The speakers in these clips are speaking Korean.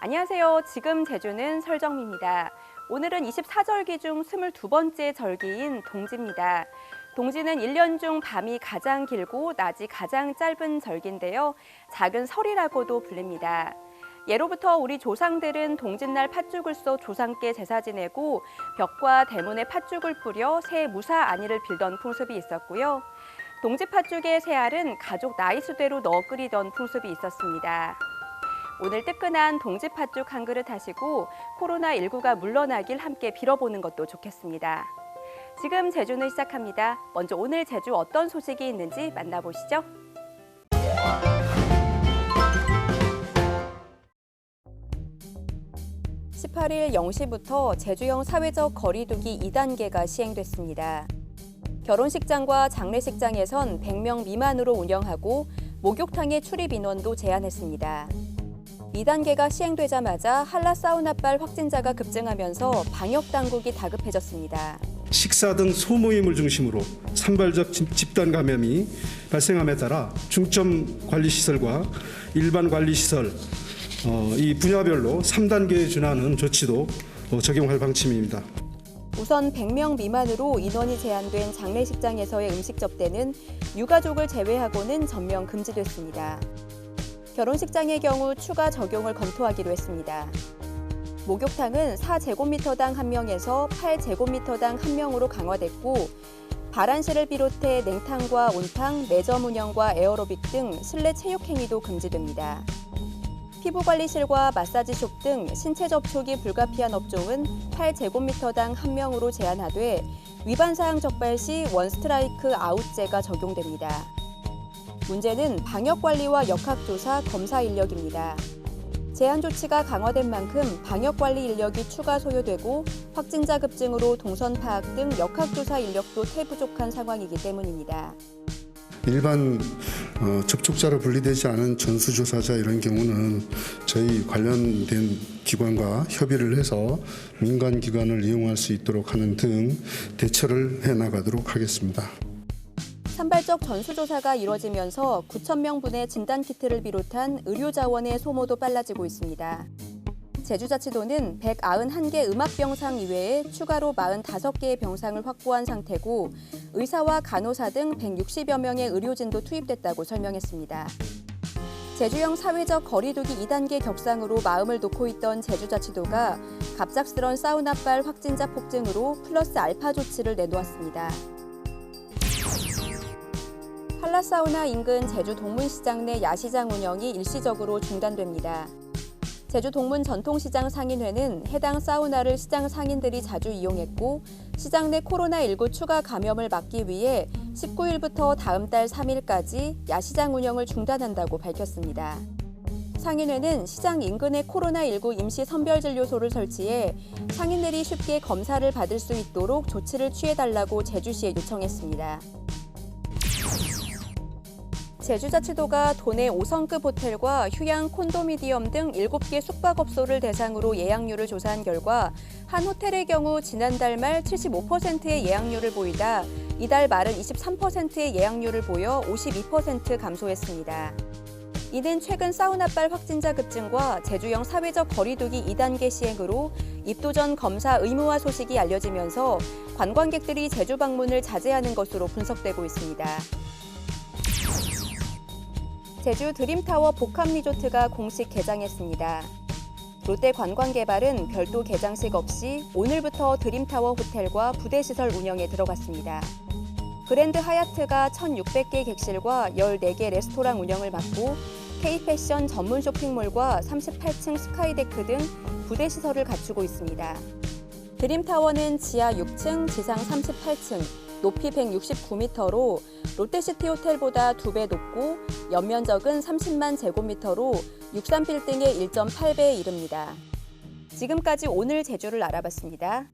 안녕하세요. 지금 제주는 설정미입니다. 오늘은 24절기 중 22번째 절기인 동지입니다. 동지는 1년 중 밤이 가장 길고 낮이 가장 짧은 절기인데요. 작은 설이라고도 불립니다. 예로부터 우리 조상들은 동짓날 팥죽을 써 조상께 제사 지내고 벽과 대문에 팥죽을 뿌려 새해 무사 안위를 빌던 풍습이 있었고요. 동지 팥죽의 새알은 가족 나이 수대로 넣어 끓이던 풍습이 있었습니다. 오늘 뜨끈한 동지 팥죽 한 그릇 하시고 코로나19가 물러나길 함께 빌어보는 것도 좋겠습니다. 지금 제주는 시작합니다. 먼저 오늘 제주 어떤 소식이 있는지 만나보시죠. (18일 0시부터) 제주형 사회적 거리두기 (2단계가) 시행됐습니다. 결혼식장과 장례식장에선 100명 미만으로 운영하고 목욕탕의 출입 인원도 제한했습니다. 2단계가 시행되자마자 한라 사우나발 확진자가 급증하면서 방역 당국이 다급해졌습니다. 식사 등 소모임을 중심으로 산발적 집- 집단 감염이 발생함에 따라 중점 관리 시설과 일반 관리 시설 어, 이 분야별로 3단계에 준하는 조치도 어, 적용할 방침입니다. 우선 100명 미만으로 인원이 제한된 장례식장에서의 음식 접대는 유가족을 제외하고는 전면 금지됐습니다. 결혼식장의 경우 추가 적용을 검토하기로 했습니다. 목욕탕은 4제곱미터당 1명에서 8제곱미터당 1명으로 강화됐고 발안실을 비롯해 냉탕과 온탕, 매점 운영과 에어로빅 등 실내 체육 행위도 금지됩니다. 피부관리실과 마사지숍 등 신체 접촉이 불가피한 업종은 8제곱미터당 1명으로 제한하되 위반 사항 적발 시 원스트라이크 아웃제가 적용됩니다. 문제는 방역관리와 역학조사, 검사 인력입니다. 제한 조치가 강화된 만큼 방역관리 인력이 추가 소요되고 확진자 급증으로 동선 파악 등 역학조사 인력도 태부족한 상황이기 때문입니다. 일반 어, 접촉자로 분리되지 않은 전수조사자 이런 경우는 저희 관련된 기관과 협의를 해서 민간 기관을 이용할 수 있도록 하는 등 대처를 해 나가도록 하겠습니다. 산발적 전수조사가 이뤄지면서 9천 명분의 진단 키트를 비롯한 의료 자원의 소모도 빨라지고 있습니다. 제주자치도는 191개 음압병상 이외에 추가로 45개의 병상을 확보한 상태고 의사와 간호사 등 160여 명의 의료진도 투입됐다고 설명했습니다. 제주형 사회적 거리두기 2단계 격상으로 마음을 놓고 있던 제주자치도가 갑작스런 사우나발 확진자 폭증으로 플러스 알파 조치를 내놓았습니다. 한라사우나 인근 제주 동문시장 내 야시장 운영이 일시적으로 중단됩니다. 제주 동문 전통시장 상인회는 해당 사우나를 시장 상인들이 자주 이용했고 시장 내 코로나19 추가 감염을 막기 위해 19일부터 다음 달 3일까지 야시장 운영을 중단한다고 밝혔습니다. 상인회는 시장 인근에 코로나19 임시 선별진료소를 설치해 상인들이 쉽게 검사를 받을 수 있도록 조치를 취해달라고 제주시에 요청했습니다. 제주자치도가 도내 5성급 호텔과 휴양 콘도미니엄 등 7개 숙박업소를 대상으로 예약률을 조사한 결과 한 호텔의 경우 지난달 말 75%의 예약률을 보이다 이달 말은 23%의 예약률을 보여 52% 감소했습니다. 이는 최근 사우나발 확진자 급증과 제주형 사회적 거리두기 2단계 시행으로 입도 전 검사 의무화 소식이 알려지면서 관광객들이 제주 방문을 자제하는 것으로 분석되고 있습니다. 제주 드림타워 복합리조트가 공식 개장했습니다. 롯데 관광개발은 별도 개장식 없이 오늘부터 드림타워 호텔과 부대시설 운영에 들어갔습니다. 그랜드 하얏트가 1,600개 객실과 14개 레스토랑 운영을 맡고 K패션 전문 쇼핑몰과 38층 스카이데크 등 부대 시설을 갖추고 있습니다. 드림타워는 지하 6층, 지상 38층, 높이 169m로 롯데시티 호텔보다 2배 높고 연면적은 30만 제곱미터로 63빌딩의 1.8배에 이릅니다. 지금까지 오늘 제주를 알아봤습니다.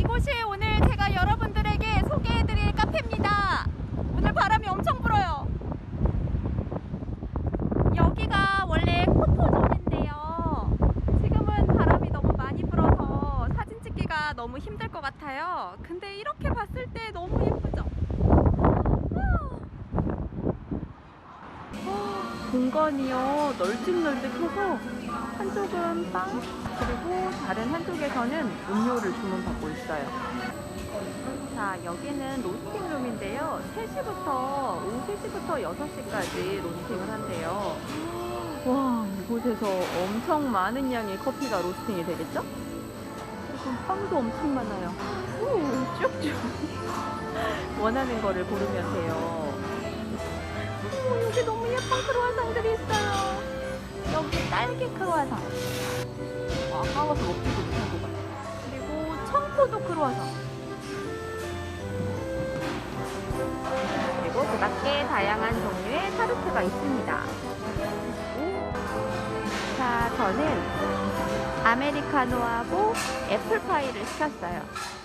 이곳이 오늘 제가 여러분들에게 소개해드릴 카페입니다. 오늘 바람이 엄청 불어요. 여기가 원래 포토존인데요. 지금은 바람이 너무 많이 불어서 사진 찍기가 너무 힘들 것 같아요. 근데 이렇게 봤을 때 너무 예쁘죠? 아, 공간이요 널찍널찍해서 한쪽은 빵 그리고 다른 한쪽에서는 음료를 주문받고 있어요. 자 여기는 로스팅룸인데요. 3시부터 오후 3시부터 6시까지 로스팅을 한대요. 와 이곳에서 엄청 많은 양의 커피가 로스팅이 되겠죠? 그리고 빵도 엄청 많아요. 오, 쭉쭉 원하는 거를 고르면 돼요. 오, 여기 너무 예쁜 크루아상들이 있어요. 여기 딸기 크루아상. 아까워서 먹지도 못한 것 같아요. 그리고 청포도 크루아상. 그리고 그 밖에 다양한 종류의 타르트가 있습니다. 자, 저는 아메리카노하고 애플파이를 시켰어요.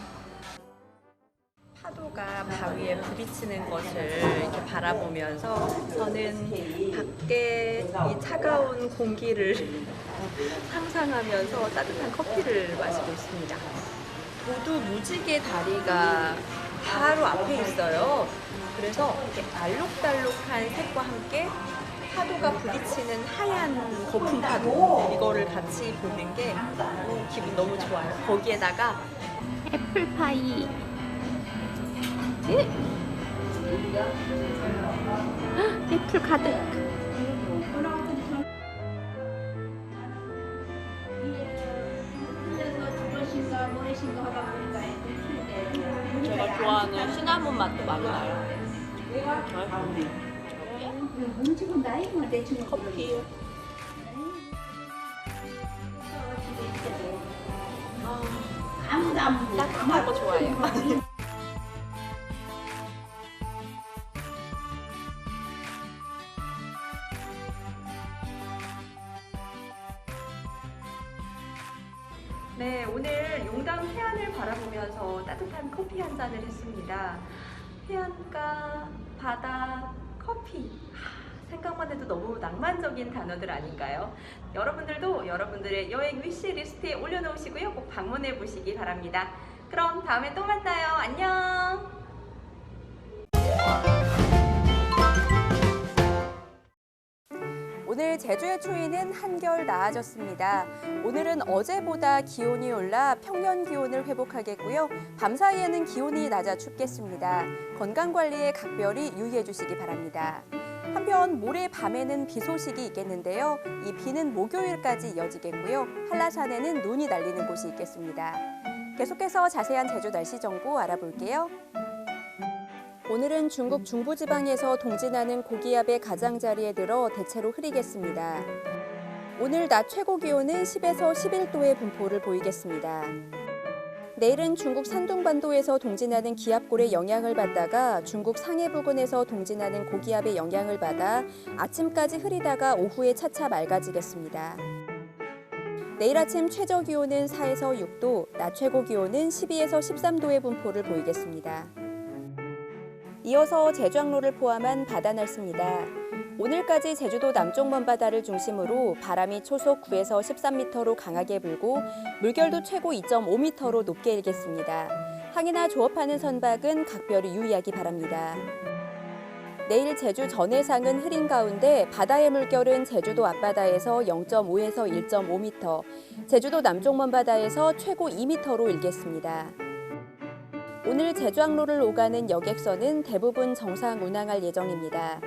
파도가 바위에 부딪히는 것을 이렇게 바라보면서 저는 밖에 이 차가운 공기를 상상하면서 따뜻한 커피를 마시고 있습니다. 모두 무지개 다리가 바로 앞에 있어요. 그래서 이렇게 알록달록한 색과 함께 파도가 부딪히는 하얀 거품 파도 이거를 같이 보는 게 기분 너무 좋아요. 거기에다가 애플파이 애플 가득 제가 좋아하는 시나몬 맛도 많이 나요. 커피. 따뜻한 거 좋아해요. 바라보면서 따뜻한 커피 한 잔을 했습니다. 해안가, 바다, 커피. 하, 생각만 해도 너무 낭만적인 단어들 아닌가요? 여러분들도 여러분들의 여행 위시 리스트에 올려놓으시고요. 꼭 방문해 보시기 바랍니다. 그럼 다음에 또 만나요. 안녕! 오늘 제주의 추위는 한결 나아졌습니다. 오늘은 어제보다 기온이 올라 평년 기온을 회복하겠고요. 밤 사이에는 기온이 낮아 춥겠습니다. 건강 관리에 각별히 유의해 주시기 바랍니다. 한편 모레 밤에는 비 소식이 있겠는데요. 이 비는 목요일까지 이어지겠고요. 한라산에는 눈이 날리는 곳이 있겠습니다. 계속해서 자세한 제주 날씨 정보 알아볼게요. 오늘은 중국 중부지방에서 동진하는 고기압의 가장자리에 들어 대체로 흐리겠습니다. 오늘 낮 최고 기온은 10에서 11도의 분포를 보이겠습니다. 내일은 중국 산둥반도에서 동진하는 기압골의 영향을 받다가 중국 상해 부근에서 동진하는 고기압의 영향을 받아 아침까지 흐리다가 오후에 차차 맑아지겠습니다. 내일 아침 최저 기온은 4에서 6도, 낮 최고 기온은 12에서 13도의 분포를 보이겠습니다. 이어서 제주항로를 포함한 바다 날씨입니다. 오늘까지 제주도 남쪽 먼바다를 중심으로 바람이 초속 9에서 13m로 강하게 불고 물결도 최고 2.5m로 높게 일겠습니다. 항해나 조업하는 선박은 각별히 유의하기 바랍니다. 내일 제주 전해상은 흐린 가운데 바다의 물결은 제주도 앞바다에서 0.5에서 1.5m, 제주도 남쪽 먼바다에서 최고 2m로 일겠습니다. 오늘 제주항로를 오가는 여객선은 대부분 정상 운항할 예정입니다.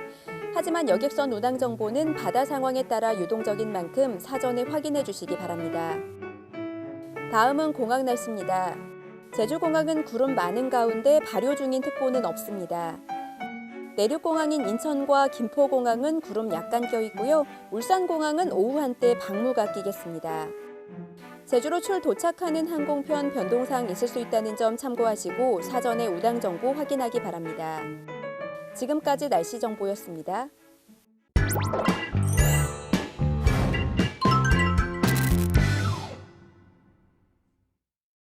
하지만 여객선 운항 정보는 바다 상황에 따라 유동적인 만큼 사전에 확인해 주시기 바랍니다. 다음은 공항 날씨입니다. 제주공항은 구름 많은 가운데 발효 중인 특보는 없습니다. 내륙공항인 인천과 김포공항은 구름 약간 껴 있고요. 울산공항은 오후 한때 방무가 끼겠습니다. 제주로 출 도착하는 항공편 변동사항 있을 수 있다는 점 참고하시고 사전에 우당 정보 확인하기 바랍니다. 지금까지 날씨 정보였습니다.